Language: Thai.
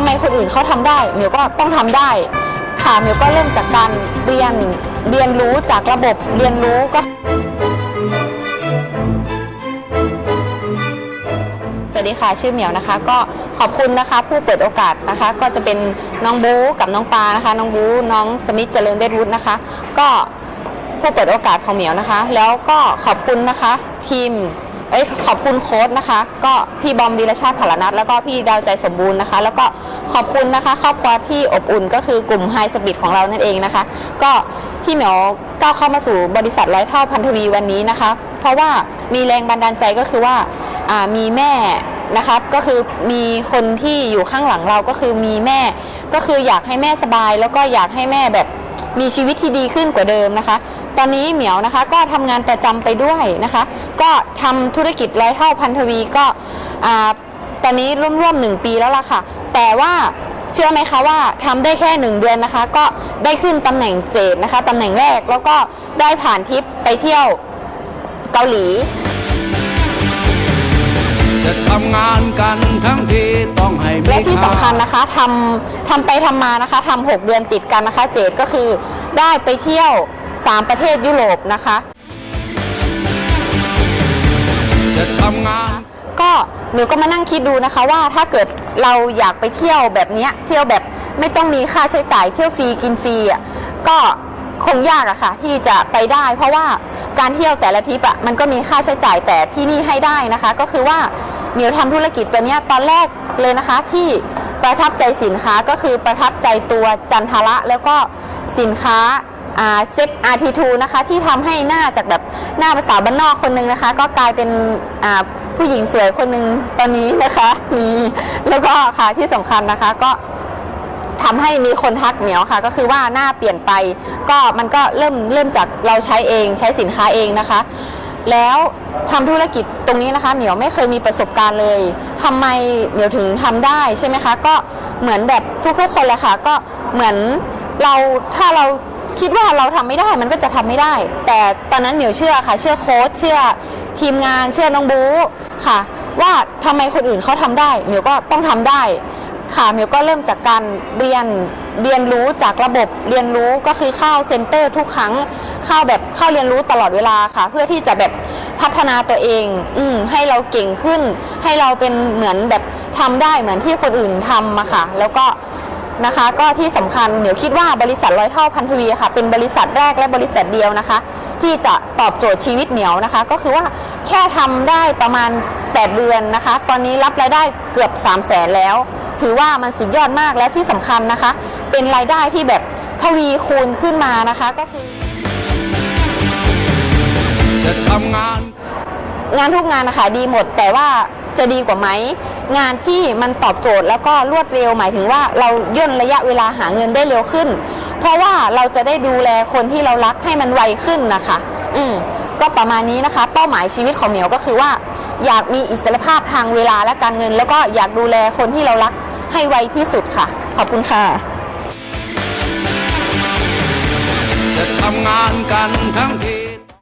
ำไมคนอื่นเขาทำได้เหมียวก็ต้องทำได้ ค่ะเหมียวก็เริ่มจากการเรียนเรียนรู้จากระบบเรียนรู้ก็ สวัสดีค่ะชื่อเหมียวนะคะ ก็ขอบคุณนะคะ ผู้เปิดโอกาสนะคะ ก็จะเป็นน้องบูกับน้องปานะคะ น้องบูน้องสมิธเจริญเวชวุฒินะคะ ก็ผู้เปิดโอกาสของเหมียวนะคะ แล้วก็ขอบคุณนะคะ ทีมเอ้ยขอบคุณโค้ดนะคะ ก็พี่บอมวีรชาติผลนัทแล้วก็พี่ดาวใจสมบูรณ์นะคะ แล้วก็ ขอบคุณนะคะ ครอบครัวที่อบอุ่นก็คือกลุ่มไฮสปีดของเรานั่นเองนะคะ ก็ที่เหมียวก้าวเข้ามาสู่บริษัทร้อยเท่าพันธวีวันนี้นะคะ เพราะว่ามีแรงบันดาลใจก็คือว่าามีแม่นะครับก็คือมีคนที่อยู่ข้างหลังเราก็คือมีแม่ ก็คืออยากให้แม่สบาย แล้วก็อยากให้แม่แบบมีชีวิตที่ดีขึ้นกว่าเดิมนะคะ ตอนนี้เหมียวนะคะก็ทำงานประจำไปด้วยนะคะ ก็ทำธุรกิจร้อยเท่าพันธวีก็อ่า ตอนนี้ร่วมๆหนึ่งปีแล้วล่ะค่ะ แต่ว่าเชื่อไหมคะว่าทำได้แค่หนึ่งเดือนนะคะ ก็ได้ขึ้นตำแหน่งเจดนะคะตำแหน่งแรกแล้วก็ได้ผ่านทริปไปเที่ยวเกาหลี จะทำงานกันทั้งทีต้องให้มีและที่สำคัญค่านะคะทำทำไปทำมานะคะทำหกเดือนติดกันนะคะ เจดก็คือได้ไปเที่ยว 3 ประเทศยุโรปนะคะ จะทำงานก็ หนูก็มานั่งคิดดูนะคะว่าถ้าเกิดเราอยากไปเที่ยวแบบเนี้ยเที่ยวแบบไม่ต้องมีค่าใช้จ่ายเที่ยวฟรีกินฟรีอะก็คงยากอะค่ะที่จะไปได้ เพราะว่าการเที่ยวแต่ละทริปอะมันก็มีค่าใช้จ่ายแต่ที่นี่ให้ได้นะคะ ก็คือว่าเหมียวทำธุรกิจตัวเนี้ยตอนแรกเลยนะคะที่ประทับใจสินค้าก็คือประทับใจตัวจันทระแล้วก็สินค้าเซ็ต RT2 นะคะที่ทำให้หน้าจากแบบหน้าภาษาบ้านนอกคนหนึงนะคะ ก็กลายเป็น ผู้หญิงสวยคนหนึ่งตอนนี้นะคะนี่แล้วก็ค่ะที่สำคัญนะคะก็ทำให้มีคนทักเหมียวค่ะ ก็คือว่าหน้าเปลี่ยนไป ก็มันก็เริ่มเริ่มจากเราใช้เองใช้สินค้าเองนะคะ แล้วทำธุรกิจตรงนี้นะคะเหมียวไม่เคยมีประสบการณ์เลยทำไมเหมียวถึงทำได้ใช่ไหมคะ ก็เหมือนแบบทุกๆคนแหละค่ะ ก็เหมือนเราถ้าเรา คิดว่าเราทำไม่ได้มันก็จะทำไม่ได้ แต่ตอนนั้นเหมียวเชื่อค่ะ เชื่อโค้ชเชื่อทีมงานเชื่อน้องบูค่ะ ว่าทำไมคนอื่นเขาทำได้เหมียวก็ต้องทำได้ ค่ะมิวก็เริ่มจากการเรียนเรียนรู้จากระบบเรียนรู้ก็คือเข้าเซ็นเตอร์ทุกครั้งเข้าแบบเข้าเรียนรู้ตลอดเวลาค่ะ เพื่อที่จะแบบพัฒนาตัวเองอืให้เราเก่งขึ้น ให้เราเป็นเหมือนแบบทำได้เหมือนที่คนอื่นทำมาค่ะ แล้วก็ นะคะ ก็ที่สำคัญเหมียวคิดว่าบริษัทร้อยเท่าพันธวีค่ะ เป็นบริษัทแรกและบริษัทเดียวนะคะ ที่จะตอบโจทย์ชีวิตเหมียวนะคะ ก็คือว่าแค่ทำได้ประมาณ 8 เดือนนะคะ ตอนนี้รับรายได้เกือบ 3 0 0แสนแล้ว ถือว่ามันสุดยอดมากและที่สำคัญนะคะ เป็นรายได้ที่แบบทวีคูณขึ้นมานะคะก็คือ จะทำงานงานทุกงานนะคะดีหมดแต่ว่า จะดีกว่าไหมงานที่มันตอบโจทย์แล้วก็รวดเร็วหมายถึงว่าเราย่นระยะเวลาหาเงินได้เร็วขึ้น เพราะว่าเราจะได้ดูแลคนที่เรารักให้มันไวขึ้นนะคะ อืมก็ประมาณนี้นะคะ เป้าหมายชีวิตของเหมียวก็คือว่า อยากมีอิสรภาพทางเวลาและการเงิน แล้วก็อยากดูแลคนที่เรารักให้ไวที่สุดค่ะ ขอบคุณค่ะ จะทำงานกันทั้งที